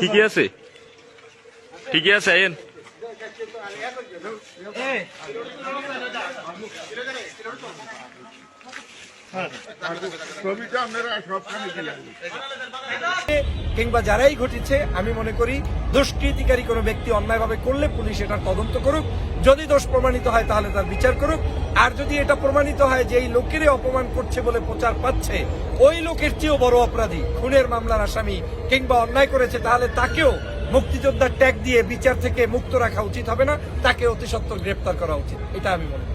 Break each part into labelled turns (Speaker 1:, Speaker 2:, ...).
Speaker 1: ঠিকই আছে? ঠিকই আছে আইন
Speaker 2: দিলেন
Speaker 3: কিংবা যারাই ঘটেছে, আমি মনে করি দুষ্কৃতিকারী কোনো ব্যক্তি অন্যায়ভাবে করলে পুলিশ এটার তদন্ত করুক। যদি দোষ প্রমাণিত হয়, তাহলে তার বিচার করুক। আর যদি এটা প্রমাণিত হয় যে এই লোকেরই অপমান করছে বলে প্রচার পাচ্ছে, ওই লোকের চেয়েও বড় অপরাধী, খুনের মামলার আসামি কিংবা অন্যায় করেছে, তাহলে তাকেও মুক্তিযোদ্ধার ট্যাগ দিয়ে বিচার থেকে মুক্ত রাখা উচিত হবে না, তাকে অতি সত্বর গ্রেপ্তার করা উচিত। এটা আমি মনে করি।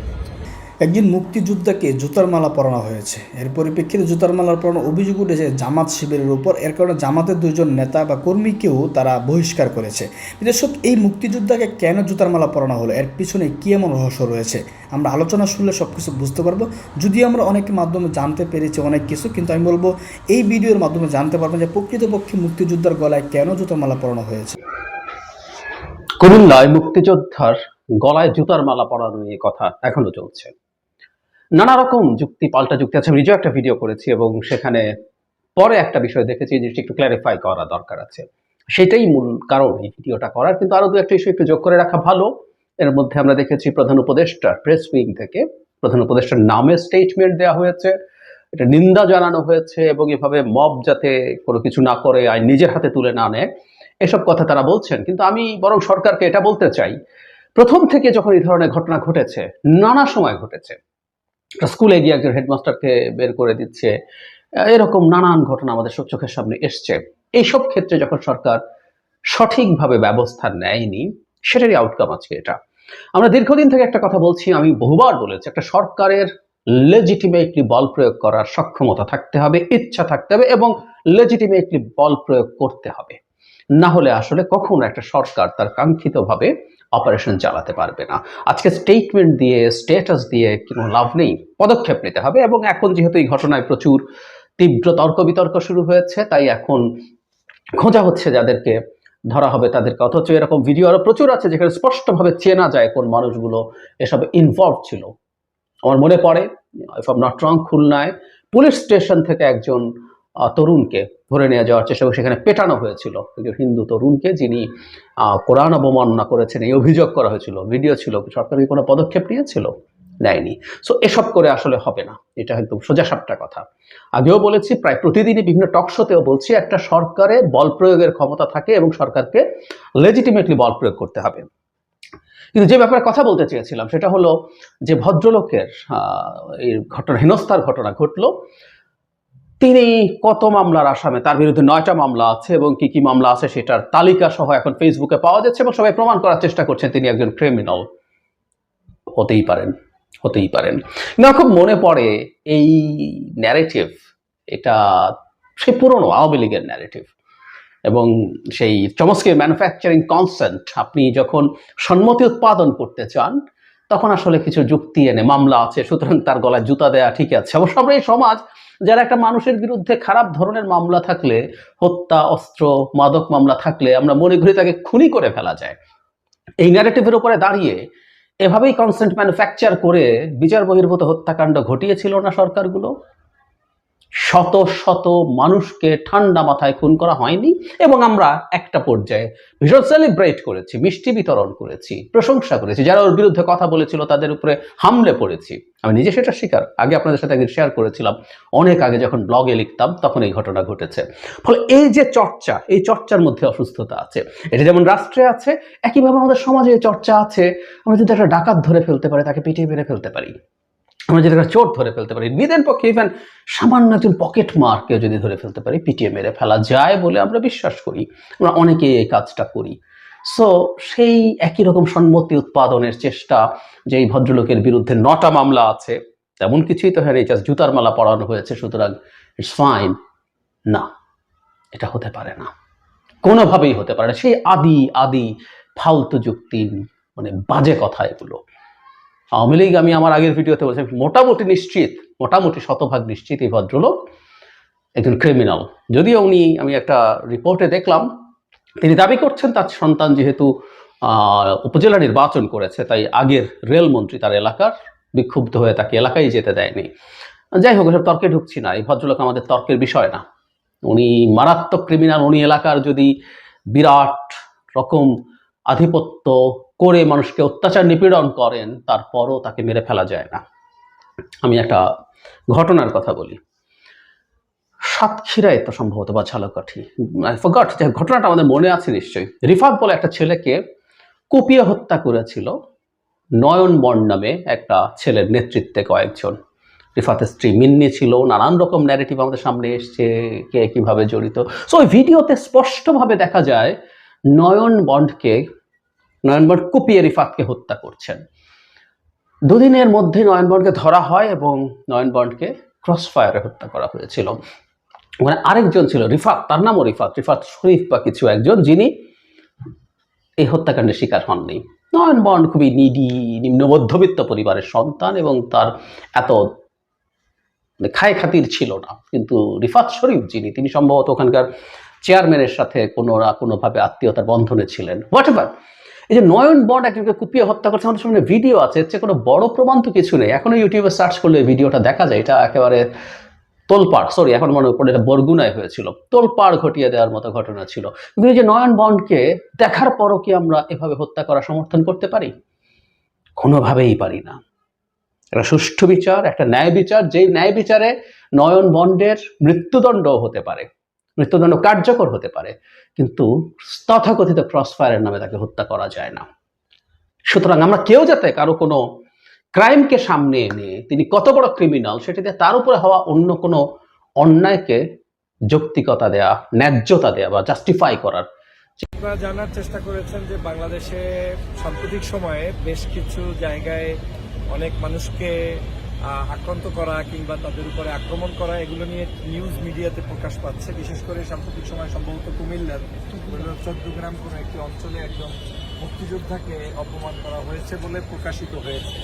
Speaker 4: একজন মুক্তিযোদ্ধাকে জুতার মালা পরানো হয়েছে। এর পরিপ্রেক্ষিতে জুতার মালার পরানো অভিযোগ উঠেছে জামাত শিবিরের উপর। এর কারণে জামাতের দুজন নেতা বা কর্মীকেও তারা বহিষ্কার করেছে। দর্শক, এই মুক্তিযোদ্ধাকে কেন জুতার মালা পরানো হলো? এর পিছনে কী এমন রহস্য রয়েছে? আমরা আলোচনা শুনলে সব কিছু বুঝতে পারব। যদিও আমরা অনেক মাধ্যমে জানতে পেরেছি অনেক কিছু, কিন্তু আমি বলব এই ভিডিওর মাধ্যমে জানতে পারব যে প্রকৃতপক্ষে মুক্তিযোদ্ধার গলায় কেন জুতার মালা পরানো হয়েছে।
Speaker 5: কুমিল্লায় মুক্তিযোদ্ধার গলায় জুতার মালা পরানো নিয়ে কথা এখনও চলছে। নানা রকম যুক্তি, পাল্টা যুক্তি আছে। আমি নিজেও একটা ভিডিও করেছি এবং সেখানে পরে একটা বিষয় দেখেছি যে একটু ক্ল্যারিফাই করা দরকার আছে। সেটাই মূল কারণ এই ভিডিওটা করার। কিন্তু আরও দু একটা ইস্যু একটু যোগ করে রাখা ভালো। এর মধ্যে আমরা দেখেছি প্রধান উপদেষ্টার প্রেস উইং থেকে। প্রধান উপদেষ্টার নামে স্টেটমেন্ট দেওয়া হয়েছে। এটা নিন্দা জানানো হয়েছে এবং এভাবে মব যাতে কোনো কিছু না করে, আইন নিজের হাতে তুলে না নেয়, এসব কথা তারা বলছেন। কিন্তু আমি বরং সরকারকে এটা বলতে চাই। প্রথম থেকে যখন এই ধরনের ঘটনা ঘটেছে, নানা সময় ঘটেছে। স্কুলে গিয়ে একজন হেডমাস্টারকে বের করে দিচ্ছে। এরকম নানান ঘটনা আমাদের চোখের সামনে এসছে। এইসব ক্ষেত্রে যখন সরকার সঠিকভাবে ব্যবস্থা নেয়নি, সেটারই আউটকাম আজকে এটা। আমরা দীর্ঘদিন থেকে একটা কথা বলছি, আমি বহুবার বলেছি, একটা সরকারের লেজিটিমেটলি বল প্রয়োগ করার সক্ষমতা থাকতে হবে, ইচ্ছা থাকতে হবে এবং লেজিটিমেটলি বল প্রয়োগ করতে হবে। না হলে আসলে কখনো একটা সরকার তার কাঙ্ক্ষিতভাবে অপারেশন চালাতে পারবে না। আজকে স্টেটমেন্ট দিয়ে স্ট্যাটাস দিয়ে কোনো লাভ নেই, পদক্ষেপ নিতে হবে এবং এখন যেহেতু এই ঘটনায় প্রচুর তীব্র তর্ক বিতর্ক শুরু হয়েছে, তাই এখন খোঁজা হচ্ছে যাদেরকে ধরা হবে তাদেরকে। অথচ এরকম ভিডিও আরও প্রচুর আছে যেখানে স্পষ্টভাবে চেনা যায় কোন মানুষগুলো এসবে ইনভলভ ছিল। আমার মনে পড়ে ইফ আম নট রং খুলনায় পুলিশ স্টেশন থেকে একজন তরুণকে ধরে নিয়ে যাওয়ার চেষ্টা করে সেখানে পেটানো হয়েছিল। একজন হিন্দু তরুণকে যিনি কোরআন অবমাননা করেছেন, এই অভিযোগ করা হয়েছিল। ভিডিও ছিল সরকারি কোনো পদক্ষেপ নিয়েছিল? নেয়নি। সো এসব করে আসলে হবে না। এটা একদম সোজা সাপটা কথা। আগেও বলেছি, প্রায় প্রতিদিনই বিভিন্ন টক শোতেও বলছি, একটা সরকারে বল প্রয়োগের ক্ষমতা থাকে এবং সরকারকে লেজিটিমেটলি বল প্রয়োগ করতে হবে। কিন্তু যে ব্যাপারে কথা বলতে চেয়েছিলাম, সেটা হলো যে ভদ্রলোকের এই ঘটনা, হেনস্থার ঘটনা ঘটলো। তিনি কত মামলার আসামে? তার বিরুদ্ধে নয়টা মামলা আছে এবং কি কি মামলা আছে সেটার তালিকা সহ এখন ফেসবুকে পাওয়া যাচ্ছে এবং সবাই প্রমাণ করার চেষ্টা করছেন তিনি একজন ক্রিমিনাল হতেই পারেন হতেই পারেন। আমার খুব মনে পড়ে এই ন্যারেটিভ এটা সে পুরনো আওয়ামী লীগের ন্যারেটিভ এবং সেই চমস্কের ম্যানুফ্যাকচারিং কনসেন্ট আপনি যখন সম্মতি উৎপাদন করতে চান, তখন আসলে কিছু যুক্তি এনে, মামলা আছে, সুতরাং তার গলায় জুতা দেয়া ঠিক আছে। অবশ্য আমরা এই সমাজ যারা একটা মানুষের বিরুদ্ধে খারাপ ধরনের মামলা থাকলে, হত্যা, অস্ত্র, মাদক মামলা থাকলে আমরা মনে করি তাকে খুনি করে ফেলা যায়। এই ন্যারেটিভের উপরে দাঁড়িয়ে এভাবেই কনসেন্ট ম্যানুফ্যাকচার করে বিচার বহির্ভূত হত্যাকাণ্ড ঘটিয়েছিল না সরকারগুলো? শত শত মানুষকে ঠান্ডা মাথায় খুন করা হয়নি এবং আমরা একটা পর্যায়ে ভীষণ সেলিব্রেট করেছি, মিষ্টি বিতরণ করেছি, প্রশংসা করেছি। যারা ওর বিরুদ্ধে কথা বলেছিল তাদের উপরে হামলে পড়েছি। আমি নিজে সেটা স্বীকার, আগে আপনাদের সাথে একদিন শেয়ার করেছিলাম। অনেক আগে যখন ব্লগে লিখতাম, তখন এই ঘটনা ঘটেছে। ফলে এই যে চর্চা, এই চর্চার মধ্যে অসুস্থতা আছে। এটা যেমন রাষ্ট্রে আছে, একইভাবে আমাদের সমাজে চর্চা আছে। আমরা যদি একটা ডাকাত ধরে ফেলতে পারি, তাকে পিটিয়ে মেরে ফেলতে পারি। আমরা যদি চোট ধরে ফেলতে পারি বিদের পক্ষে ইভেন সামান্য একজন পকেট মারকে যদি ধরে ফেলতে পারি পিটিয়ে মেরে ফেলা যায় বলে আমরা বিশ্বাস করি। আমরা অনেকেই এই কাজটা করি। সো সেই একই রকম সম্মতি উৎপাদনের চেষ্টা যে এই ভদ্রলোকের বিরুদ্ধে নটা মামলা আছে, তেমন কিছুই তো হয়নি জাস্ট জুতার মালা পরানো হয়েছে, সুতরাং ইটস ফাইন না, এটা হতে পারে না। কোনোভাবেই হতে পারে সেই আদি আদি, ফালতু যুক্তি মানে বাজে কথা এগুলো। আওয়ামী লীগ আমি আমার আগের ভিডিওতে বলছি, মোটামুটি নিশ্চিত, মোটামুটি শতভাগ নিশ্চিত এই ভদ্রলোক একজন ক্রিমিনাল যদিও উনি, আমি একটা রিপোর্টে দেখলাম, তিনি দাবি করছেন তার সন্তান যেহেতু উপজেলা নির্বাচন করেছে, তাই আগের রেলমন্ত্রী তার এলাকার, বিক্ষুব্ধ হয়ে তাকে এলাকায় যেতে দেয়নি। যাই হোক, এসব তর্কে ঢুকছি না, এই ভদ্রলোক আমাদের তর্কের বিষয় না। উনি মারাত্মক ক্রিমিনাল উনি এলাকার যদি বিরাট রকম আধিপত্য করে মানুষকে অত্যাচার নিপীড়ন করেন, তারপরও তাকে মেরে ফেলা যায় না। আমি একটা ঘটনার কথা বলি। সাতক্ষীরায় তো সম্ভবত বা ঝালকাঠি। ফরগট যে ঘটনাটা আমাদের মনে আছে নিশ্চয়ই। রিফাত বলে একটা ছেলেকে কুপিয়ে হত্যা করেছিল নয়ন বন্ড নামে একটা ছেলের নেতৃত্বে কয়েকজন। রিফাতের স্ত্রী মিন্নি ছিল, নানান রকম ন্যারেটিভ আমাদের সামনে এসছে, কে কীভাবে জড়িত। সো ওই ভিডিওতে স্পষ্টভাবে দেখা যায় নয়ন বন্ডকে নয়ন বন্ড কুপিয়ে রিফাতকে হত্যা করছেন। দুদিনের মধ্যে নয়ন বন্ডকে ধরা হয় এবং নয়ন বন্ডকে ক্রস ফায়ারে হত্যা করা হয়েছিল। মানে আরেকজন ছিল, রিফাত, তার নামও রিফাত রিফাত শরীফ বা কিছু একজন যিনি এই হত্যাকাণ্ডের শিকার হননি। নয়ন বন্ড খুবই নিডি নিম্ন মধ্যবিত্ত পরিবারের সন্তান এবং তার এত মানে খায় খাতির ছিল না। কিন্তু রিফাত শরীফ যিনি, তিনি সম্ভবত ওখানকার চেয়ারম্যানের সাথে কোনো না কোনোভাবে আত্মীয়তার বন্ধনে ছিলেন। হোয়াট এভার এই যে নয়ন বন্ড একজনকে কুপিয়ে হত্যা করছে, আমাদের সামনে ভিডিও আছে, এর কোনো বড় প্রমাণ তো কিছু নেই। এখনও ইউটিউবে সার্চ করলে ভিডিওটা দেখা যায়, এটা একেবারে তোলপাড় সরি এখন মনে পড়ে এটা বরগুনায় হয়েছিল। তোলপাড় ঘটিয়ে দেওয়ার মতো ঘটনা ছিল। কিন্তু এই যে নয়ন বন্ডকে দেখার পরও কি আমরা এভাবে হত্যা করা সমর্থন করতে পারি? কোনোভাবেই পারি না। একটা সুষ্ঠু বিচার, একটা ন্যায় বিচার, যেই ন্যায় বিচারে নয়ন বন্ডের মৃত্যুদণ্ড হতে পারে। মৃত্যুদণ্ড কার্যকর হতে পারে, কিন্তু তথাকথিত ক্রস ফায়ারের নামে তাকে হত্যা করা যায় না। সুতরাং আমরা কেউ যাতে কারও কোনো ক্রাইমকে সামনে এনে তিনি কত বড় ক্রিমিনাল সেটিতে তার উপরে হওয়া অন্য কোনো অন্যায়কে যৌক্তিকতা দেয়া, ন্যায্যতা দেয়া বা জাস্টিফাই করার
Speaker 3: জানার চেষ্টা করেছেন যে বাংলাদেশে সাম্প্রতিক সময়ে বেশ কিছু জায়গায় অনেক মানুষকে আক্রান্ত করা কিংবা তাদের উপরে আক্রমণ করা, এগুলো নিয়ে নিউজ মিডিয়াতে প্রকাশ পাচ্ছে। বিশেষ করে সাম্প্রতিক সময় সম্ভবত কুমিল্লার চৌদ্দগ্রাম কোনো একটি অঞ্চলে একজন মুক্তিযোদ্ধাকে অপমান করা হয়েছে বলে প্রকাশিত হয়েছে।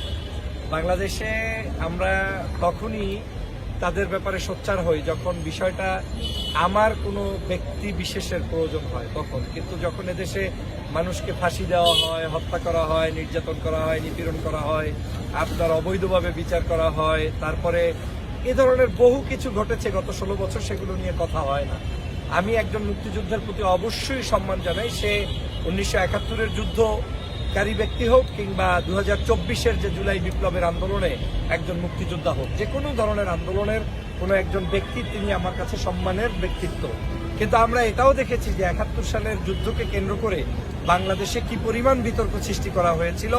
Speaker 3: বাংলাদেশে আমরা তখনই তাদের ব্যাপারে সোচ্চার হই যখন বিষয়টা আমার কোনো ব্যক্তি বিশেষের প্রয়োজন হয় তখন। কিন্তু যখন এদেশে মানুষকে ফাঁসি দেওয়া হয়, হত্যা করা হয়, নির্যাতন করা হয়, নিপীড়ন করা হয়, আপনার অবৈধভাবে বিচার করা হয়, তারপরে এ ধরনের বহু কিছু ঘটেছে গত ষোলো বছর, সেগুলো নিয়ে কথা হয় না। আমি একজন মুক্তিযুদ্ধের প্রতি অবশ্যই সম্মান জানাই। সে উনিশশো একাত্তরের যুদ্ধ কারী ব্যক্তি হোক কিংবা দু হাজার চব্বিশের যে জুলাই বিপ্লবের আন্দোলনে একজন মুক্তিযোদ্ধা হোক, যে কোনো ধরনের আন্দোলনের কোনো একজন ব্যক্তি, তিনি আমার কাছে সম্মানের ব্যক্তিত্ব। কিন্তু আমরা এটাও দেখেছি যে একাত্তর সালের যুদ্ধকে কেন্দ্র করে বাংলাদেশে কি পরিমাণ বিতর্ক সৃষ্টি করা হয়েছিল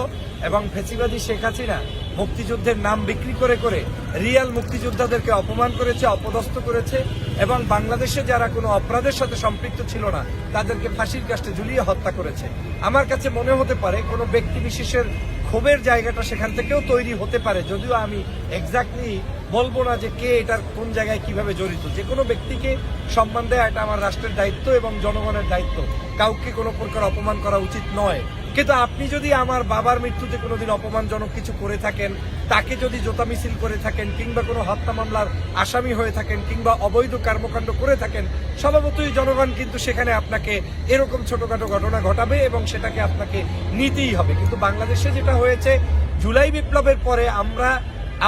Speaker 3: এবং ফেসিবাদী শেখ হাসিনা মুক্তিযুদ্ধের নাম বিক্রি করে করে রিয়াল মুক্তিযোদ্ধাদেরকে অপমান করেছে, অপদস্থ করেছে এবং বাংলাদেশে যারা কোনো অপরাধের সাথে সম্পৃক্ত ছিল না, তাদেরকে ফাঁসির কাস্টে ঝুলিয়ে হত্যা করেছে। আমার কাছে মনে হতে পারে কোনো ব্যক্তি বিশেষের ক্ষোভের জায়গাটা সেখান থেকেও তৈরি হতে পারে। যদিও আমি এক্স্যাক্টলি বলব না যে কে এটার কোন জায়গায় কীভাবে জড়িত। যে কোনো ব্যক্তিকে সম্মান দেয় এটা আমার রাষ্ট্রের দায়িত্ব এবং জনগণের দায়িত্ব। কাউকে কোনো প্রকার অপমান করা উচিত নয়। কিন্তু আপনি যদি আমার বাবার মৃত্যুতে কোনোদিন অপমানজনক কিছু করে থাকেন, তাকে যদি জোতা মিছিল করে থাকেন, কিংবা কোনো হত্যা মামলার আসামি হয়ে থাকেন, কিংবা অবৈধ কর্মকাণ্ড করে থাকেন, স্বভাবতই জনগণ কিন্তু সেখানে আপনাকে এরকম ছোটখাটো ঘটনা ঘটাবে এবং সেটাকে আপনাকে নিতেই হবে। কিন্তু বাংলাদেশে যেটা হয়েছে, জুলাই বিপ্লবের পরে আমরা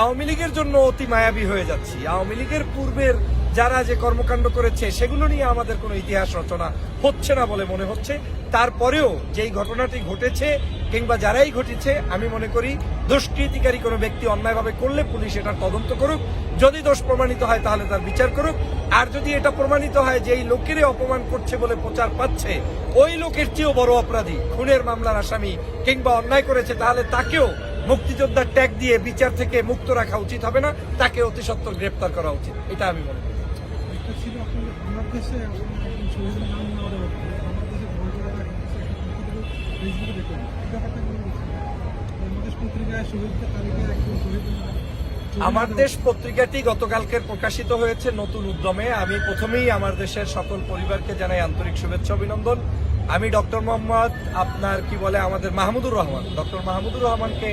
Speaker 3: আওয়ামী লীগের জন্য অতি মায়াবী হয়ে যাচ্ছি। আওয়ামী লীগের পূর্বের যারা যে কর্মকাণ্ড করেছে, সেগুলো নিয়ে আমাদের কোনো ইতিহাস রচনা হচ্ছে না বলে মনে হচ্ছে। তারপরেও যেই ঘটনাটি ঘটেছে কিংবা যারাই ঘটেছে, আমি মনে করি দুষ্কৃতিকারী কোনো ব্যক্তি অন্যায়ভাবে করলে পুলিশ এটার তদন্ত করুক। যদি দোষ প্রমাণিত হয়, তাহলে তার বিচার করুক। আর যদি এটা প্রমাণিত হয় যে এই লোকেরই অপমান করছে বলে প্রচার পাচ্ছে, ওই লোকের চেয়েও বড় অপরাধী, খুনের মামলার আসামি কিংবা অন্যায় করেছে, তাহলে তাকেও মুক্তিযোদ্ধার ট্যাগ দিয়ে বিচার থেকে মুক্ত রাখা উচিত হবে না, তাকে অতি সত্বর গ্রেপ্তার করা উচিত। এটা আমি মনে করি।
Speaker 6: আপনাদের আমার দেশে
Speaker 3: পত্রিকাটি গতকালকের প্রকাশিত হয়েছে নতুন উদ্যমে। আমি প্রথমেই আমার দেশের সকল পরিবারকে জানাই আন্তরিক শুভেচ্ছা, অভিনন্দন। আমি ডক্টর মোহাম্মদ আপনার কি বলে, আমাদের মাহমুদুর রহমান। ডক্টর মাহমুদুর রহমানকে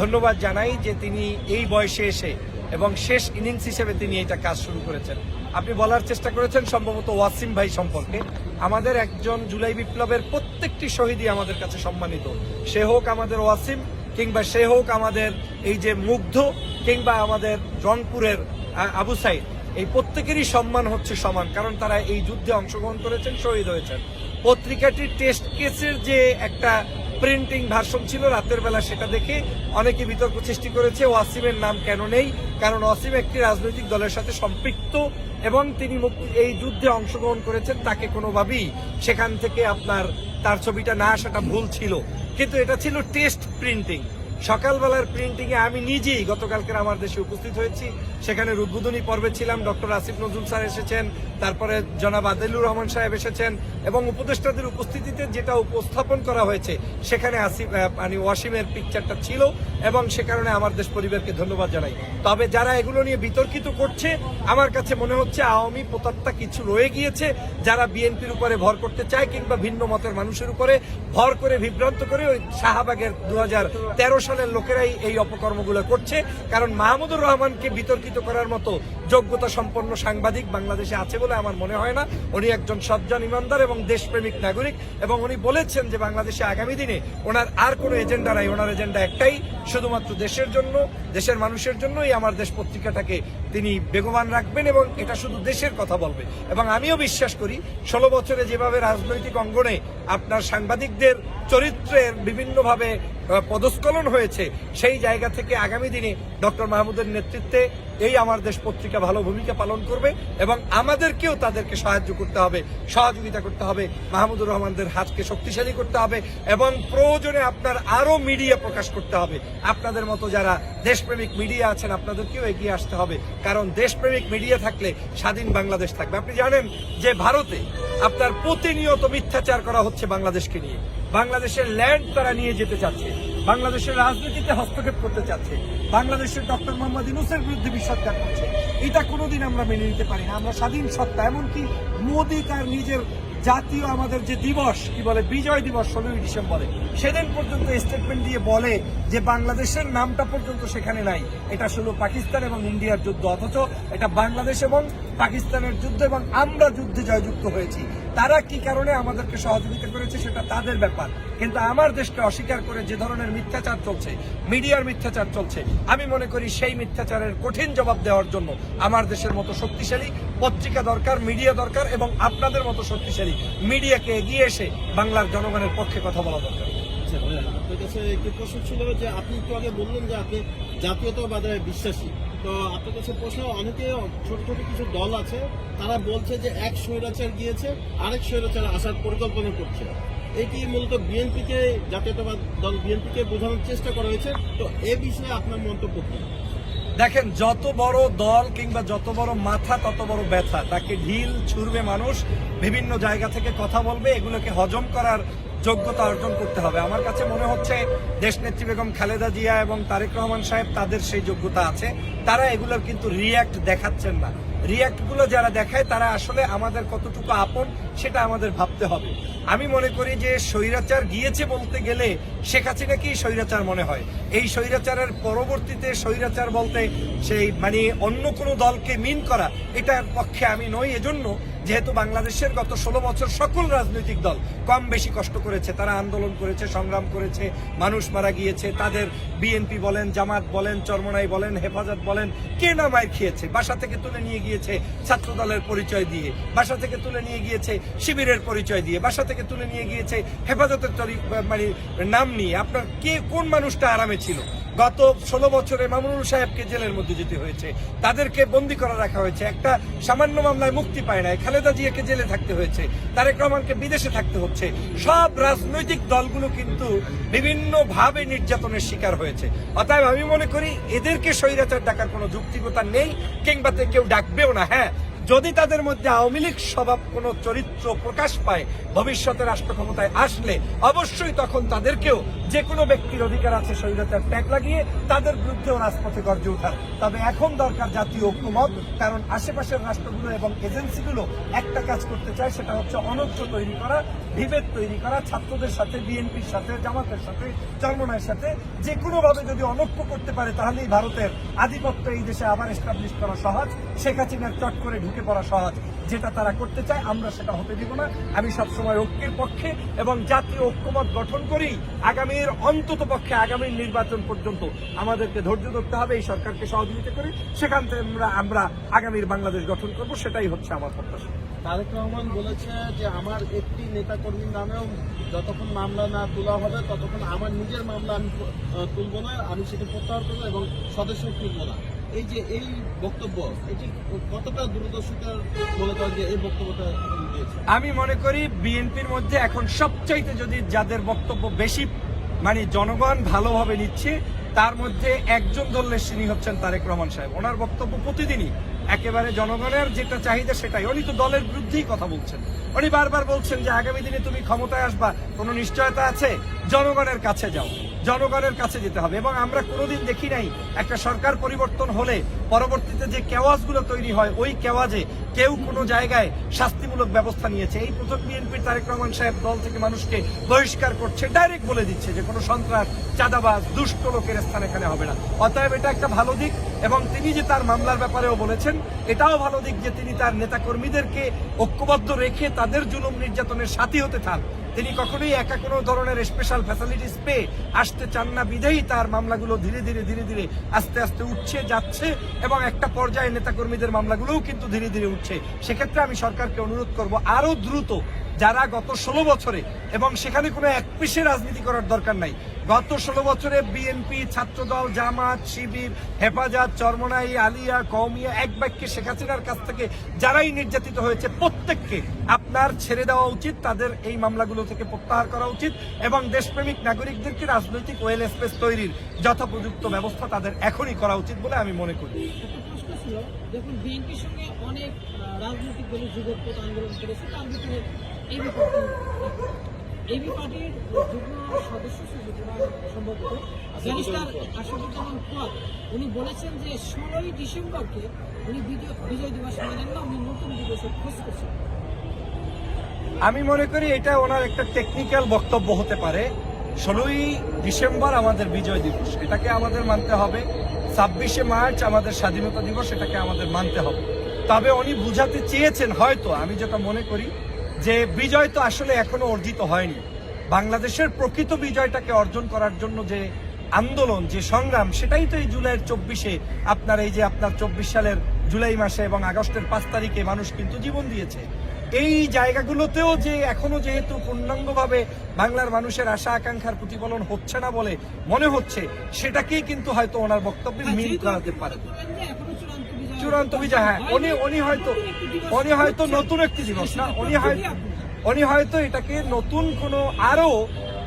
Speaker 3: ধন্যবাদ জানাই যে তিনি এই বয়সে এসে এবং শেষ ইনিংস হিসেবে তিনি এটা কাজ শুরু করেছেন। আপনি বলার চেষ্টা করেছেন, সম্ভবত ওয়াসিম ভাই সম্পর্কে। আমাদের একজন জুলাই বিপ্লবের প্রত্যেকটি শহীদই আমাদের কাছে সম্মানিত। সে হোক আমাদের ওয়াসিম, কিংবা সে হোক আমাদের এই যে মুগ্ধ, কিংবা আমাদের রংপুরের আবু সাইদ, এই প্রত্যেকেরই সম্মান হচ্ছে সমান, কারণ তারা এই যুদ্ধে অংশগ্রহণ করেছেন, শহীদ হয়েছেন। পত্রিকাটির টেস্ট কেসের যে একটা প্রিন্টিং ভার্সন ছিল, রাতের বেলা সেটা দেখে অনেকে বিতর্ক সৃষ্টি করেছে, ওয়াসিমের নাম কেন নেই? কারণ ওয়াসিম একটি রাজনৈতিক দলের সাথে সম্পৃক্ত এবং তিনি এই যুদ্ধে অংশগ্রহণ করেছেন তাকে কোনোভাবেই সেখান থেকে আপনার তার ছবিটা না আসাটা ভুল ছিল। কিন্তু এটা ছিল টেস্ট প্রিন্টিং সকালবেলার প্রিন্টিং এ আমি নিজেই গতকালকে আমার দেশে উপস্থিত হয়েছি। সেখানে উদ্বোধনী পর্বে ছিলাম, ডক্টর আসিফ নজরুল স্যার এসেছেন, তারপরে জনাব আদেলুর রহমান সাহেব এসেছেন, এবং উপদেষ্টাদের উপস্থিতিতে যেটা উপস্থাপন করা হয়েছে, সেখানে আসিফ মানে ওয়াসিমের পিকচারটা ছিল, এবং সে কারণে আমার দেশ পরিবারকে ধন্যবাদ জানাই। তবে যারা এগুলো নিয়ে বিতর্কিত করছে, আমার কাছে মনে হচ্ছে আওয়ামী প্রতাপটা কিছু রয়ে গিয়েছে। যারা বিএনপির উপরে ভর করতে চায় কিংবা ভিন্ন মতের মানুষের উপরে ভর করে, বিভ্রান্ত করে, ওই শাহবাগের দু সালের লোকেরাই এই অপকর্মগুলো করছে। কারণ মাহমুদুর রহমানকে বিতর্কিত করার মতো যোগ্যতা সম্পন্ন সাংবাদিক বাংলাদেশে আছে বলে আমার মনে হয় না। উনি একজন সজ্জন ইমানদার এবং দেশপ্রেমিক নাগরিক এবং উনি বলেছেন যে বাংলাদেশে আগামী দিনে ওনার আর কোনো এজেন্ডা নাই। ওনার এজেন্ডা একটাই, শুধুমাত্র দেশের জন্য, দেশের মানুষের জন্যই আমার দেশ পত্রিকাটাকে তিনি বেগবান রাখবেন এবং এটা শুধু দেশের কথা বলবে। এবং আমিও বিশ্বাস করি, ষোলো বছরে যেভাবে রাজনৈতিক অঙ্গনে আপনার সাংবাদিকদের চরিত্রের বিভিন্নভাবে পদস্খলন হয়েছে, সেই জায়গা থেকে আগামী দিনে ডক্টর মাহমুদের নেতৃত্বে এই আমার দেশ পত্রিকা ভালো ভূমিকা পালন করবে এবং আমাদেরকেও তাদেরকে সাহায্য করতে হবে, সহযোগিতা করতে হবে, মাহমুদুর রহমানদের হাতকে শক্তিশালী করতে হবে এবং প্রয়োজনে আপনার আরও মিডিয়া প্রকাশ করতে হবে। আপনাদের মতো যারা দেশপ্রেমিক মিডিয়া আছেন, আপনাদেরকেও এগিয়ে আসতে হবে, কারণ দেশপ্রেমিক মিডিয়া থাকলে স্বাধীন বাংলাদেশ থাকবে। আপনি জানেন যে ভারতে আপনার প্রতিনিয়ত মিথ্যাচার করা হচ্ছে বাংলাদেশকে নিয়ে। বাংলাদেশের ল্যান্ড তারা নিয়ে যেতে চাচ্ছে। বাংলাদেশের রাজনীতিতে হস্তক্ষেপ করতে চাচ্ছে। বাংলাদেশের ডক্টর মোহাম্মদ ইউনুসের বিরুদ্ধে বিষদগার করছে। এটা কোনোদিন আমরা মেনে নিতে পারি না। আমরা স্বাধীন সত্তা, এমনকি মোদী তার নিজের জাতীয় আমাদের যে দিবস, কি বলে, বিজয় দিবস ষোলোই ডিসেম্বরে, সেদিন পর্যন্ত স্টেটমেন্ট দিয়ে বলে যে বাংলাদেশের নামটা পর্যন্ত সেখানে নাই। এটা শুধু পাকিস্তান এবং ইন্ডিয়ার যুদ্ধ, অথচ এটা বাংলাদেশ এবং পাকিস্তানের যুদ্ধ এবং আমরা যুদ্ধে জয়যুক্ত হয়েছি। তারা কি কারণে আমাদেরকে সহযোগিতা করেছে সেটা তাদের ব্যাপার। কিন্তু আমার দেশকে অস্বীকার করে যে ধরনের মিথ্যাচার চলছে, মিডিয়ার মিথ্যাচার চলছে, আমি মনে করি সেই মিথ্যাচারের কঠিন জবাব দেওয়ার জন্য আমার দেশের মতো শক্তিশালী, পত্রিকা দরকার, মিডিয়া দরকার এবং আপনাদের মতো শক্তিশালী মিডিয়াকে এগিয়ে এসে বাংলার জনগণের পক্ষে কথা বলা দরকার।
Speaker 2: আচ্ছা আপনার কাছে একটি প্রশ্ন ছিল যে আপনি একটু আগে বললেন যে আপনি জাতীয়তাবাদে বিশ্বাসী। তো আপনার কাছে প্রশ্ন, অনেকে ছোট ছোট কিছু দল আছে, তারা বলছে যে এক স্বৈরাচার গিয়েছে, আরেক স্বৈরাচার আসার পরিকল্পনা করছে। এটি মূলত বিএনপিকে, জাতীয়তাবাদ দল বিএনপিকে বোঝানোর চেষ্টা করা হয়েছে? তো এ বিষয়ে আপনার মন্তব্য কি?
Speaker 3: দেখেন, যত বড় দল কিংবা যত বড় মাথা, তত বড় ব্যথা। তাকে ঢিল, ছুড়বে মানুষ, বিভিন্ন জায়গা থেকে কথা বলবে, এগুলোকে হজম করার যোগ্যতা অর্জন করতে হবে। আমার কাছে মনে হচ্ছে দেশনেত্রী বেগম খালেদা জিয়া এবং তারেক রহমান সাহেব তাদের সেই যোগ্যতা আছে। তারা এগুলোর কিন্তু রিয়াক্ট দেখাচ্ছেন না। রিয়াক্টগুলো যারা দেখায়, তারা আসলে আমাদের কতটুকু আপন সেটা আমাদের ভাবতে হবে। আমি মনে করি যে স্বৈরাচার গিয়েছে বলতে গেলে শেখ হাসিনাকেই স্বৈরাচার মনে হয়। এই স্বৈরাচারের পরবর্তীতে স্বৈরাচার বলতে সেই মানে অন্য কোনো দলকে মিন করা, এটার পক্ষে আমি নই। এজন্য যেহেতু বাংলাদেশের গত ষোলো বছর সকল রাজনৈতিক দল কম বেশি কষ্ট করেছে, তারা আন্দোলন করেছে, সংগ্রাম করেছে, মানুষ মারা গিয়েছে, তাদের বিএনপি বলেন, জামাত বলেন, চরমনাই বলেন, হেফাজত বলেন, কে না মায়ের খেয়েছে? বাসা থেকে তুলে নিয়ে গিয়েছে ছাত্র দলের পরিচয় দিয়ে, বাসা থেকে তুলে নিয়ে গিয়েছে শিবিরের পরিচয় দিয়ে, বাসা থেকে তুলে নিয়ে গিয়েছে হেফাজতের মানে নাম নিয়ে। আপনার কে, কোন মানুষটা আরামে ছিল? গত ষোলো বছরে মামুনুল সাহেবকে জেলের মধ্যে যেতে হয়েছে। তাদেরকে বন্দি করে রাখা হয়েছে। একটা সামান্য মামলায় মুক্তি পায় নাই। খালেদা জিয়াকে জেলে থাকতে হয়েছে। তারেক রহমানকে বিদেশে থাকতে হচ্ছে। সব রাজনৈতিক দলগুলো কিন্তু বিভিন্ন ভাবে নির্যাতনের শিকার হয়েছে। অতএব আমি মনে করি এদেরকে স্বৈরাচার ডাকার কোনো যুক্তিকতা নেই, কিংবা কেউ ডাকবেও না। হ্যাঁ যদি তাদের মধ্যে আওয়ামী লীগ স্বভাব কোনো চরিত্র প্রকাশ পায়, ভবিষ্যতে রাষ্ট্র ক্ষমতায় আসলে অবশ্যই তখন তাদেরকেও যে কোনো ব্যক্তির অধিকার আছে স্বৈরতার ট্যাগ লাগিয়ে তাদের বিরুদ্ধেও রাজপথে গর্জে ওঠার। তবে এখন দরকার জাতীয় ঐক্যমত, কারণ আশেপাশের রাষ্ট্রগুলো এবং এজেন্সিগুলো একটা কাজ করতে চায়, সেটা হচ্ছে অনৈক্য তৈরি করা বিভেদ তৈরি করা, ছাত্রদের সাথে, বিএনপির সাথে, জামাতের সাথে চরমনায়ের সাথে, যে কোনোভাবে যদি অনক্ষ করতে পারে তাহলেই ভারতের আধিপত্য এই দেশে আবার এস্টাবলিশ করা সহজ, শেখ হাসিনার চট করে ঢুকে পড়া সহজ। যেটা তারা করতে চায়, আমরা সেটা হতে দিব না। আমি সবসময় ঐক্যের পক্ষে এবং জাতীয় ঐক্যমত গঠন করি, আগামীর অন্তত পক্ষে আগামীর নির্বাচন পর্যন্ত আমাদেরকে ধৈর্য ধরতে হবে, এই সরকারকে সহযোগিতা করি। সেখান থেকে আমরা আমরা আগামীর বাংলাদেশ গঠন করব, সেটাই হচ্ছে আমার প্রত্যাশা।
Speaker 2: তারেক রহমান বলেছে যে, আমার একটি নেতা কর্মীর নামেও যতক্ষণ মামলা না তোলা হবে, ততক্ষণ আমার নিজের মামলা আমি তুলবো না, আমি সেটা প্রত্যাহার করব এবং সদস্য তুলবো না। এই যে এই বক্তব্য, এটি কতটা দূরদর্শিতার মনে করেন যে এই বক্তব্যটা
Speaker 3: আমি মনে করি বিএনপির মধ্যে এখন সবচাইতে যদি যাদের বক্তব্য বেশি মানে জনগণ ভালোভাবে নিচ্ছে তার মধ্যে একজন ধরলে তিনি হচ্ছেন তারেক রহমান সাহেব। ওনার বক্তব্য প্রতিদিনই একেবারে জনগণের যেটা চাহিদা সেটাই। উনি তো দলের বিরুদ্ধেই কথা বলছেন। উনি বারবার বলছেন যে আগামী দিনে তুমি ক্ষমতায় আসবা, কোনো নিশ্চয়তা আছে? জনগণের কাছে যাও। জনগণের কাছে যেতে হবে এবং আমরা কোনোদিন দেখি নাই একটা সরকার পরিবর্তন হলে পরবর্তীতে যে কেওয়াজগুলো তৈরি হয়, ওই কেওয়াজে কেউ কোনো জায়গায় শাস্তিমূলক ব্যবস্থা নিয়েছে। এই প্রথম বিএনপির তারেক রহমান সাহেব দল থেকে মানুষকে বহিষ্কার করছে, ডাইরেক্ট বলে দিচ্ছে যে কোনো সন্ত্রাস, চাঁদাবাজ, দুষ্ট লোকের স্থান এখানে হবে না। অতএব এটা একটা ভালো দিক এবং তিনি যে তার মামলার ব্যাপারেও বলেছেন, এটাও ভালো দিক যে তিনি তার নেতাকর্মীদেরকে ঐক্যবদ্ধ রেখে তাদের জুলুম নির্যাতনের সাথী হতে চান তিনি কখনোই একা কোনো ধরনের স্পেশাল ফ্যাসিলিটিস পেয়ে আসতে চান না। বিধেই তার মামলাগুলো ধীরে ধীরে ধীরে ধীরে আস্তে আস্তে উঠছে, যাচ্ছে এবং একটা পর্যায়ে নেতাকর্মীদের মামলাগুলোও কিন্তু ধীরে ধীরে উঠছে। সেক্ষেত্রে আমি সরকারকে অনুরোধ করব, আরও দ্রুত, যারা গত ষোলো বছরে এবং সেখানে কোনো এক পেশে রাজনীতি করার দরকার নাই গত ষোলো বছরে বিএনপি, ছাত্রদল, জামাত, শিবির, হেফাজত, চরমনাই, আলিয়া কৌমিয়া এক বাক্যে শেখ হাসিনার কাছ থেকে যারাই নির্যাতিত হয়েছে, প্রত্যেককে আপনার ছেড়ে দেওয়া উচিত, তাদের এই মামলাগুলো থেকে প্রত্যাহার করা উচিত এবং দেশপ্রেমিক নাগরিকদেরকে রাজনৈতিক ওয়েল স্পেস তৈরির যথোপযুক্ত ব্যবস্থা তাদের এখনই করা উচিত বলে আমি মনে করি।
Speaker 7: দেখুন, বিএনপির সঙ্গে অনেক রাজনৈতিক দলের যুগপথ আন্দোলন করেছে, তার ভিতরে পার্টি এবি পার্টির যুগ্ম সদস্য সম্ভবত। ব্যারিস্টার ফুয়াদ উনি বলেছেন যে ষোলোই ডিসেম্বরকে উনি বিজয় দিবস মানেন না, উনি নতুন খোঁজ করছেন।
Speaker 3: আমি মনে করি এটা ওনার একটা টেকনিক্যাল বক্তব্য হতে পারে। ষোলোই ডিসেম্বর আমাদের বিজয় দিবস, এটাকে আমাদের মানতে হবে। ছাব্বিশে মার্চ আমাদের স্বাধীনতা দিবস, এটাকে আমাদের মানতে হবে। তবে উনি বুঝাতে চেয়েছেন হয়তো, আমি যেটা মনে করি যে বিজয় তো আসলে এখনও অর্জিত হয়নি। বাংলাদেশের প্রকৃত বিজয়টাকে অর্জন করার জন্য যে আন্দোলন যে সংগ্রাম সেটাই তো এই জুলাইয়ের চব্বিশে। আপনার এই যে আপনার চব্বিশ সালের জুলাই মাসে এবং আগস্টের পাঁচ তারিখে মানুষ কিন্তু জীবন দিয়েছে। এই জায়গাগুলোতেও যে এখনও যেহেতু পূর্ণাঙ্গভাবে বাংলার মানুষের আশা আকাঙ্ক্ষার প্রতিফলন হচ্ছে না বলে মনে হচ্ছে সেটাকেই কিন্তু হয়তো ওনার বক্তব্যে মিল করাতে পারে।
Speaker 7: চূড়ান্ত বিজয়
Speaker 3: হ্যাঁ উনি উনি হয়তো উনি হয়তো নতুন একটি দিবস, না, উনি হয়তো উনি হয়তো এটাকে নতুন কোনো আরও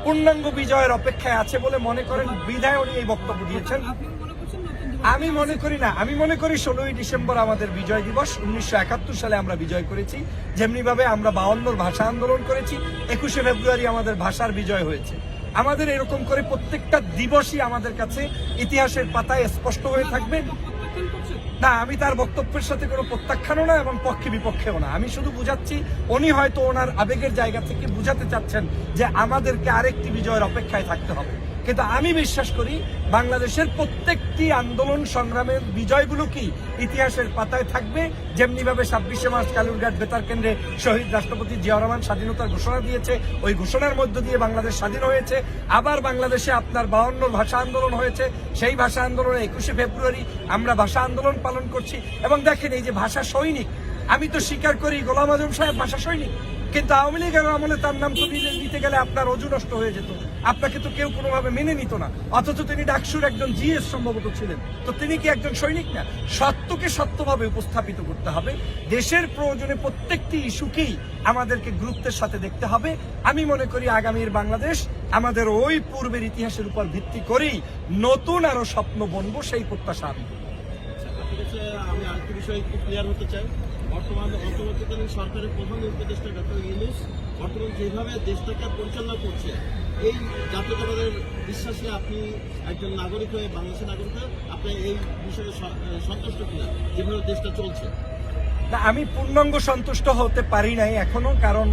Speaker 3: পূর্ণাঙ্গ বিজয়ের অপেক্ষায় আছে বলে মনে করেন বিধায় উনি এই বক্তব্য দিয়েছেন। আমি মনে করি না, আমি মনে করি ষোলোই ডিসেম্বর আমাদের বিজয় দিবস, উনিশশো একাত্তর সালে আমরা বিজয় করেছি যেমনি ভাবে আমরা বাউন্নর ভাষা আন্দোলন করেছি, একুশে ফেব্রুয়ারি আমাদের ভাষার বিজয় হয়েছে। আমাদের এরকম করে প্রত্যেকটা দিবসই আমাদের কাছে ইতিহাসের পাতায় স্পষ্ট হয়ে থাকবে। না, আমি তার বক্তব্যের সাথে কোনো প্রত্যাখ্যানও না এবং পক্ষে বিপক্ষেও না। আমি শুধু বুঝাচ্ছি, উনি হয়তো ওনার আবেগের জায়গা থেকে বুঝাতে চাচ্ছেন যে আমাদেরকে আরেকটি বিজয়ের অপেক্ষায় থাকতে হবে। কিন্তু আমি বিশ্বাস করি বাংলাদেশের প্রত্যেকটি আন্দোলন সংগ্রামের বিজয়গুলো কি ইতিহাসের পাতায় থাকবে? যেমনি ভাবে ছাব্বিশে মার্চ কালুরঘাট বেতার কেন্দ্রে শহীদ রাষ্ট্রপতি জিয়া রহমান স্বাধীনতার ঘোষণা দিয়েছে। ওই ঘোষণার মধ্য দিয়ে বাংলাদেশ স্বাধীন হয়েছে। আবার বাংলাদেশে আপনার বাউন্ন ভাষা আন্দোলন হয়েছে। সেই ভাষা আন্দোলনে একুশে ফেব্রুয়ারি আমরা ভাষা আন্দোলন পালন করছি। এবং দেখেন এই যে ভাষা সৈনিক, আমি তো স্বীকার করি গোলাম আজম সাহেব ভাষা সৈনিক। কিন্তু আওয়ামী লীগের আমলে তার নাম তো গেলে আপনার অজু নষ্ট হয়ে যেত। আপনাকে তো কেউ কোনোভাবে মেনে নিত না। অথচ তিনি ডাকসুর একজন জিএস সম্ভবত ছিলেন। তো তিনি কি একজন সৈনিক না? সত্যকে সত্যভাবে উপস্থাপিত করতে হবে। দেশের প্রয়োজনে প্রত্যেকটি ইস্যুকেই আমাদেরকে গুরুত্বের সাথে দেখতে হবে। আমি মনে করি আগামীর বাংলাদেশ আমাদের ওই পূর্বের ইতিহাসের উপর ভিত্তি করেই নতুন আরও স্বপ্ন বনবো সেই প্রত্যাশা আমি।
Speaker 2: আচ্ছা, বর্তমান সরকারের প্রধান উপদেষ্টা ডক্টর ইউনুস বর্তমান যেভাবে দেশটাকে পরিচালনা করছে এই জাতীয়তাবাদের বিশ্বাসে আপনি একজন নাগরিক হয়ে, বাংলাদেশের নাগরিক হয়ে আপনি এই বিষয়ে সন্তুষ্ট কিনা? যেভাবে দেশটা চলছে।
Speaker 3: না, আমি পূর্ণাঙ্গ সন্তুষ্ট হতে পারি নাই এখনও, কারণ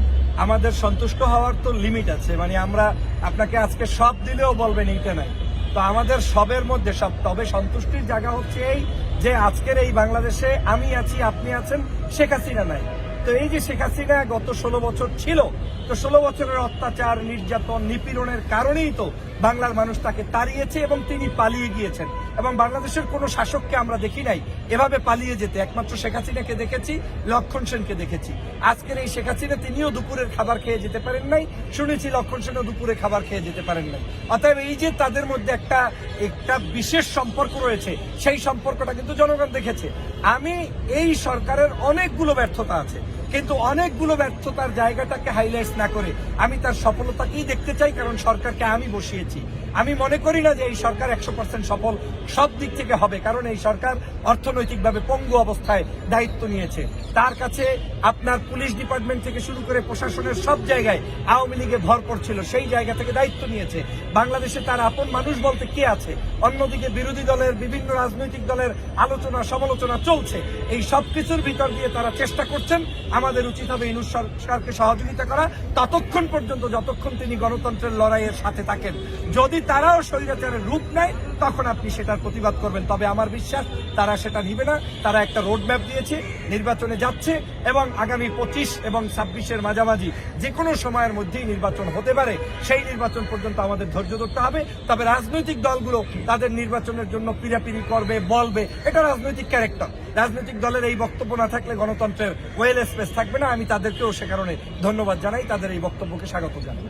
Speaker 3: আমাদের সন্তুষ্ট হওয়ার তো লিমিট আছে। মানে আমরা আপনাকে আজকে সব দিলেও বলবেন এইটা নাই। তো আমাদের সবের মধ্যে সব, তবে সন্তুষ্টির জায়গা হচ্ছে এই যে আজকের এই বাংলাদেশে আমি আছি, আপনি আছেন, শেখ হাসিনা নাই। তো এই যে শেখ হাসিনা গত ষোলো বছর ছিল তো ষোলো বছরের অত্যাচার, নির্যাতন, নিপীড়নের কারণেই তো বাংলার মানুষ তাকে তাড়িয়েছে এবং তিনি পালিয়ে গিয়েছেন। এবং বাংলাদেশের কোনো শাসককে আমরা দেখি নাই। এভাবে পালিয়ে যেতে। একমাত্র শেখ হাসিনাকে দেখেছি, লক্ষণ সেনকে দেখেছি। আজকের এই শেখ হাসিনা তিনিও দুপুরের খাবার খেয়ে যেতে পারেন নাই। শুনেছি লক্ষণ সেনও দুপুরে খাবার খেয়ে যেতে পারেন নাই। অতএব এই যে তাদের মধ্যে একটা একটা বিশেষ সম্পর্ক রয়েছে, সেই সম্পর্কটা কিন্তু জনগণ দেখেছে। আমি এই সরকারের অনেকগুলো ব্যর্থতা আছে। কিন্তু অনেকগুলো ব্যর্থতার জায়গাটাকে হাইলাইট না করে আমি তার সফলতাকেই দেখতে চাই, কারণ সরকারকে আমি বসিয়েছি। আমি মনে করি না যে এই সরকার একশো পার্সেন্ট সফল, সব দিক থেকে হবে, কারণ এই সরকার অর্থনৈতিকভাবে পঙ্গু অবস্থায় দায়িত্ব নিয়েছে। তার কাছে আপনার পুলিশ ডিপার্টমেন্ট থেকে শুরু করে প্রশাসনের সব জায়গায় আওয়ামী লীগে ভর করছিল সেই জায়গা থেকে দায়িত্ব নিয়েছে। বাংলাদেশে তার আপন মানুষ বলতে কে আছে? অন্যদিকে বিরোধী দলের বিভিন্ন রাজনৈতিক দলের আলোচনা, সমালোচনা চলছে। এই সব কিছুর ভিতর দিয়ে তারা চেষ্টা করছেন আমাদের উচিত হবে ইনুস সরকারকে সহযোগিতা করা। ততক্ষণ পর্যন্ত যতক্ষণ তিনি গণতন্ত্রের লড়াইয়ের সাথে থাকেন, যদি তারাও স্বৈরাচারের রূপ নেয় তখন আপনি সেটার প্রতিবাদ করবেন। তবে আমার বিশ্বাস, তারা সেটা নিবে না। তারা একটা রোড ম্যাপ দিয়েছে, নির্বাচনে যাচ্ছে এবং আগামী পঁচিশ এবং ছাব্বিশের মাঝামাঝি যে কোনো সময়ের মধ্যেই নির্বাচন হতে পারে, সেই নির্বাচন পর্যন্ত আমাদের ধৈর্য ধরতে হবে। তবে রাজনৈতিক দলগুলো তাদের নির্বাচনের জন্য পিরাপিরি করবে, বলবে। এটা রাজনৈতিক ক্যারেক্টার রাজনৈতিক দলের এই বক্তব্য না থাকলে গণতন্ত্রের ওয়েল স্পেস থাকবে না। আমি তাদেরকেও সে কারণে ধন্যবাদ জানাই। তাদের এই বক্তব্যকে স্বাগত জানাই।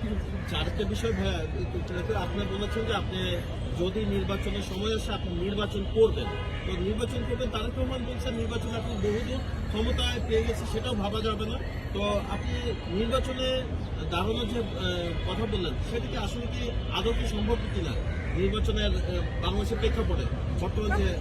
Speaker 2: চারটে বিষয়, ভাইয়া একটু clear করে আপনি বলেছেন যে আপনি যদি নির্বাচনের সময় আসে আপনি নির্বাচন করবেন, তো নির্বাচন করবেন তারেক রহমান বলছেন নির্বাচনে আপনি বহুদূর ক্ষমতায় পেয়ে গেছে সেটাও ভাবা যাবে না। তো আপনি নির্বাচনে দাঁড়ানোর যে কথা বললেন, সেটা কি আসলে কি আদৌ কি সম্ভব কিনা নির্বাচনের বাংলাদেশের প্রেক্ষাপটে?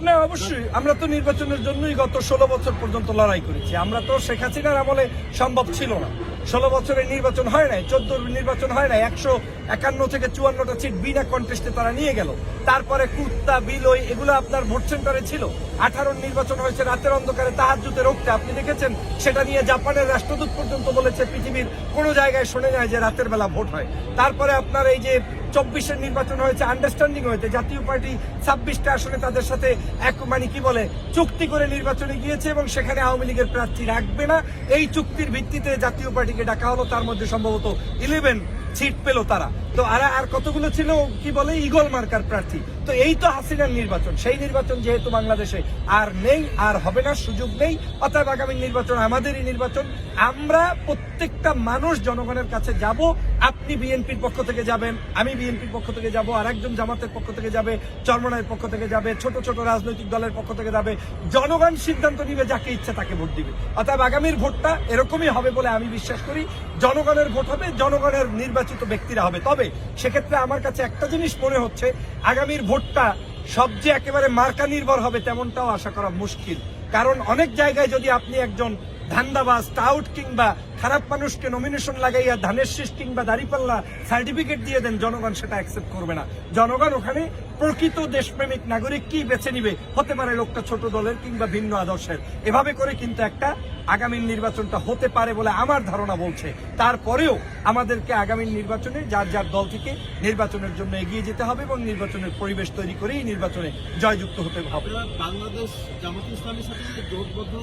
Speaker 3: না, অবশ্যই। আমরা তো নির্বাচনের জন্যই গত ষোলো বছর পর্যন্ত লড়াই করেছি। আমরা তো শেখ হাসিনার আমলে সম্ভব ছিল না। ষোলো বছরের নির্বাচন হয় নাই চোদ্দ নির্বাচন হয় নাই, একশো একান্ন থেকে চুয়ান্নটা সিট বিনা কন্টেস্টে তারা নিয়ে গেল। তারপরে কুত্তা, বিলই, এগুলো আপনার ভোট সেন্টারে ছিল। আঠারো নির্বাচন হয়েছে, রাতের অন্ধকারে তাহাজুতে রোগতে আপনি দেখেছেন? সেটা নিয়ে জাপানের রাষ্ট্রদূত পর্যন্ত বলেছে, পৃথিবীর কোনো জায়গায় শোনে যায় যে রাতের বেলা ভোট হয়। তারপরে আপনার এই যে চব্বিশের নির্বাচন হয়েছে আন্ডারস্ট্যান্ডিং হয়েছে, জাতীয় পার্টি ছাব্বিশটা আসনে তাদের সাথে এক মানে কি বলে, চুক্তি করে নির্বাচনে গিয়েছে এবং সেখানে আওয়ামী লীগের প্রার্থী রাখবে না। এই চুক্তির ভিত্তিতে জাতীয় পার্টিকে ডাকা হলো, তার মধ্যে সম্ভবত ইলেভেন সিট পেল তারা। তো আর আর কতগুলো ছিল, কি বলে ইগল মার্কার প্রার্থী। তো এই তো হাসিনার নির্বাচন। সেই নির্বাচন যেহেতু বাংলাদেশে আর নেই, আর হবে না, সুযোগ নেই, অতএব আগামী নির্বাচন আমাদেরই নির্বাচন। আমরা প্রত্যেকটা মানুষ জনগণের কাছে যাব আপনি বিএনপির পক্ষ থেকে যাবেন, আমি বিএনপির পক্ষ থেকে যাব, আর একজন জামাতের পক্ষ থেকে যাবে চরমনায়ের পক্ষ থেকে যাবে, ছোট ছোট রাজনৈতিক দলের পক্ষ থেকে যাবে, জনগণ সিদ্ধান্ত নিবে, যাকে ইচ্ছা তাকে ভোট দিবে। অর্থাৎ আগামীর ভোটটা এরকমই হবে বলে আমি বিশ্বাস করি, জনগণের ভোট হবে, জনগণের নির্বাচিত ব্যক্তিরা হবে। তবে সেক্ষেত্রে আমার কাছে একটা জিনিস মনে হচ্ছে, আগামীর ভোটটা সব যে একেবারে মার্কা নির্ভর হবে তেমনটাও আশা করা মুশকিল। কারণ অনেক জায়গায় যদি আপনি একজন ধান্দাবাজ টাউট কিংবা খারাপ মানুষকে নমিনেশন লাগাইয়া ধানের শীষ কিংবা দাড়িপাল্লা সার্টিফিকেট দিয়ে দেন, জনগণ সেটা অ্যাকসেপ্ট করবে না। জনগণ ওখানে প্রকৃত দেশপ্রেমিক নাগরিক কি বেছে নিবে? হতে পারে লোকটা ছোট দলের কিংবা ভিন্ন আদর্শের। এভাবে করে কিন্তু একটা আগামী নির্বাচনটা হতে পারে বলে আমার ধারণা বলছে। তারপরেও আমাদেরকে আগামী নির্বাচনে যার যার দল থেকে নির্বাচনের জন্য এগিয়ে যেতে হবে এবং নির্বাচনের পরিবেশ তৈরি করেই নির্বাচনে জয়যুক্ত হতে হবে।
Speaker 2: বাংলাদেশ জামাত ইসলামের সাথে জোটবদ্ধ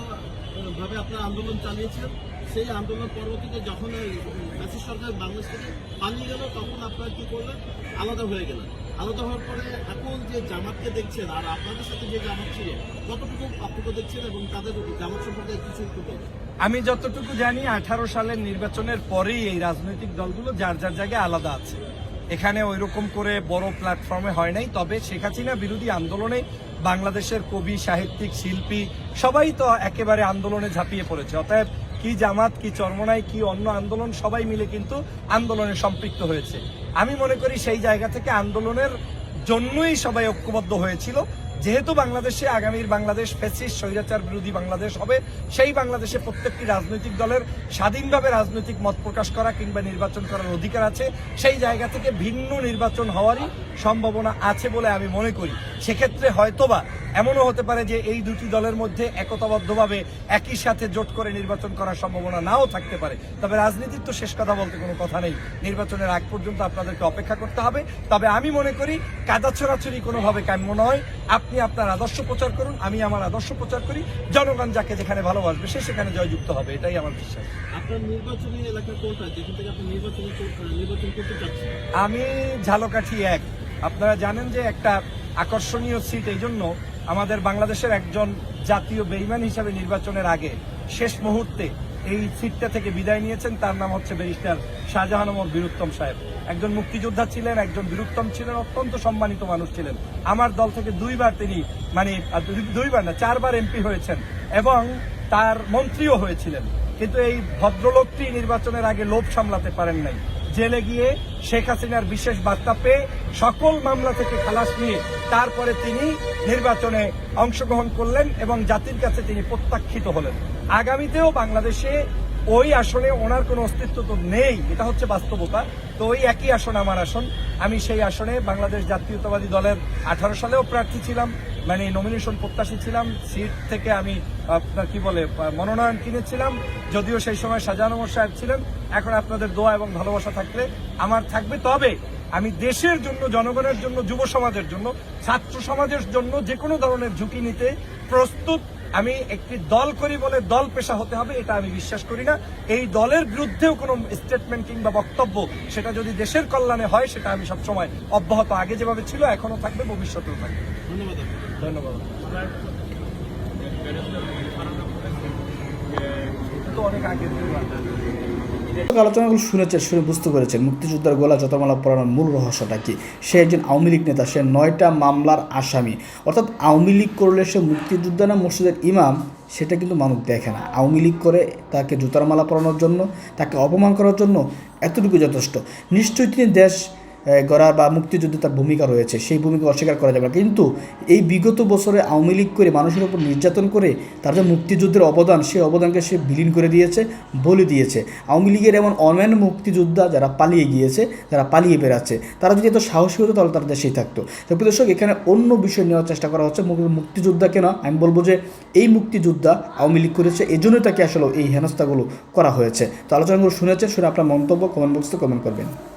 Speaker 2: ভাবে আপনারা আন্দোলন চালিয়েছেন, সেই আন্দোলন পরবর্তীতে যখন এই ম্যাসিস সরকার বাংলাদেশ থেকে পালিয়ে গেল, তখন আপনারা কি করলেন? আলাদা হয়ে গেলেন। আলাদা হওয়ার পরে এখন যে জামাতকে দেখছেন, আর আপনাদের সাথে যে জামাত ছিল, কতটুকু পার্থক্য দেখছেন এবং তাদের জামাত সম্পর্কে কিছু।
Speaker 3: আমি যতটুকু জানি, আঠারো সালের নির্বাচনের পরেই এই রাজনৈতিক দলগুলো যার যার জায়গায় আলাদা আছে। এখানে ওইরকম করে বড় প্ল্যাটফর্মে হয় নাই, তবে শেখ হাসিনা বিরোধী আন্দোলনে বাংলাদেশের কবি, সাহিত্যিক, শিল্পী, সবাই তো একেবারে আন্দোলনে ঝাঁপিয়ে পড়েছে। অতএব কি জামাত, কি চরমনাই, কি অন্য আন্দোলন, সবাই মিলে কিন্তু আন্দোলনে সম্পৃক্ত হয়েছে। আমি মনে করি সেই জায়গা থেকে আন্দোলনের জন্যই সবাই ঐক্যবদ্ধ হয়েছিল। যেহেতু বাংলাদেশে আগামীর বাংলাদেশ ফেসিস, স্বৈরাচার বিরোধী বাংলাদেশ হবে, সেই বাংলাদেশে প্রত্যেকটি রাজনৈতিক দলের স্বাধীনভাবে রাজনৈতিক মত প্রকাশ করা কিংবা নির্বাচন করার অধিকার আছে, সেই জায়গা থেকে ভিন্ন নির্বাচন হওয়ারই সম্ভাবনা আছে বলে আমি মনে করি। সেক্ষেত্রে হয়তোবা এমনও হতে পারে যে এই দুটি দলের মধ্যে একতাবদ্ধভাবে একই সাথে জোট করে নির্বাচন করার সম্ভাবনা নাও থাকতে পারে। তবে রাজনীতির তো শেষ কথা বলতে কোনো কথা নেই। নির্বাচনের আগ পর্যন্ত আপনাদেরকে অপেক্ষা করতে হবে। তবে আমি মনে করি কাদা ছড়াছড়ি কোনোভাবে কাম্য নয়। আপনি আপনি আপনার আদর্শ প্রচার করুন আমি আমার আদর্শ প্রচার করি জনগণ যাকে যেখানে ভালোবাসবে সে সেখানে জয়যুক্ত হবে এটাই আমার বিশ্বাস।
Speaker 2: আপনার নির্বাচনী এলাকা কোনটা যেখান থেকে আপনি নির্বাচনী নির্বাচন করতে চাচ্ছেন?
Speaker 3: আমি ঝালকাঠি এক। আপনারা জানেন যে একটা আকর্ষণীয় সিট এই জন্য আমাদের বাংলাদেশের একজন জাতীয় বেইমান হিসাবে নির্বাচনের আগে শেষ মুহূর্তে এই সিটটা থেকে বিদায় নিয়েছেন। তার নাম হচ্ছে ব্যারিস্টার শাহজাহান ওমর বীরুত্তম সাহেব। একজন মুক্তিযোদ্ধা ছিলেন, একজন বীরুত্তম ছিলেন, অত্যন্ত সম্মানিত মানুষ ছিলেন। আমার দল থেকে দুইবার তিনি মানে দুইবার না, চারবার এমপি হয়েছেন এবং তার মন্ত্রীও হয়েছিলেন। কিন্তু এই ভদ্রলোকটি নির্বাচনের আগে লোভ সামলাতে পারেন নাই। জেলে গিয়ে শেখ হাসিনার বিশেষ বার্তা পেয়ে সকল মামলা থেকে খালাস নিয়ে তারপরে তিনি নির্বাচনে অংশগ্রহণ করলেন এবং জাতির কাছে তিনি প্রত্যাখ্যিত হলেন। আগামীতেও বাংলাদেশে ওই আসনে ওনার কোনো অস্তিত্ব তো নেই, এটা হচ্ছে বাস্তবতা। তো ওই একই আসন, আমার আসন। আমি সেই আসনে বাংলাদেশ জাতীয়তাবাদী দলের আঠারো সালেও প্রার্থী ছিলাম। মানে নমিনেশন প্রত্যাশী ছিলাম সিট থেকে আমি, আপনার কি বলে মনোনয়ন কিনেছিলাম, যদিও সেই সময় সাজানো সাহেব ছিলেন। এখন আপনাদের দোয়া এবং ভালোবাসা থাকলে আমার থাকবে। তবে আমি দেশের জন্য, জনগণের জন্য, যুব সমাজের জন্য, ছাত্র সমাজের জন্য যে কোনো ধরনের ঝুঁকি নিতে প্রস্তুত। আমি একটি দল করি বলে দল পেশা হতে হবে, এটা আমি বিশ্বাস করি না। এই দলের বিরুদ্ধেও কোনো স্টেটমেন্ট কিংবা বক্তব্য, সেটা যদি দেশের কল্যাণে হয়, সেটা আমি সবসময় অব্যাহত। আগে যেভাবে ছিল, এখনও থাকবে, ভবিষ্যতেও থাকবে।
Speaker 2: ধন্যবাদ।
Speaker 3: ধন্যবাদ।
Speaker 4: আলোচনাগুলো শুনেছেন শুনে বুঝতে পেরেছেন। মুক্তিযোদ্ধার গোলা যতমালা পড়ানোর মূল রহস্যটা কি? সে একজন আওয়ামী লীগ নেতা সে নয়টা মামলার আসামি। অর্থাৎ আওয়ামী লীগ করলে সে মুক্তিযোদ্ধা না মসজিদের ইমাম সেটা কিন্তু মানুষ দেখে না। আওয়ামী লীগ করে তাকে জুতার মালা পরানোর জন্য তাকে অপমান করার জন্য এতটুকু যথেষ্ট। নিশ্চয়ই তিনি দেশ গড়া বা মুক্তিযুদ্ধে তার ভূমিকা রয়েছে, সেই ভূমিকা অস্বীকার করা যাবে না। কিন্তু এই বিগত বছরে আওয়ামী লীগ করে মানুষের উপর নির্যাতন করে তার যে মুক্তিযুদ্ধের অবদান, সেই অবদানকে সে বিলীন করে দিয়েছে, বলে দিয়েছে। আওয়ামী লীগের এমন অনেক মুক্তিযোদ্ধা যারা পালিয়ে গিয়েছে, যারা পালিয়ে বেড়াচ্ছে, তারা যদি এত সাহসী হতো, তাহলে তারা দেশেই থাকতো। দর্শক, এখানে অন্য বিষয় নেওয়ার চেষ্টা করা হচ্ছে মু- মুক্তিযোদ্ধাকে না আমি বলব যে এই মুক্তিযোদ্ধা আওয়ামী লীগ করেছে এই জন্যই তাকে আসলে এই হেনস্থাগুলো করা হয়েছে। তো আলোচনাগুলো শুনেছে শুনে আপনার মন্তব্য কমেন্ট বক্সে কমেন্ট করবেন।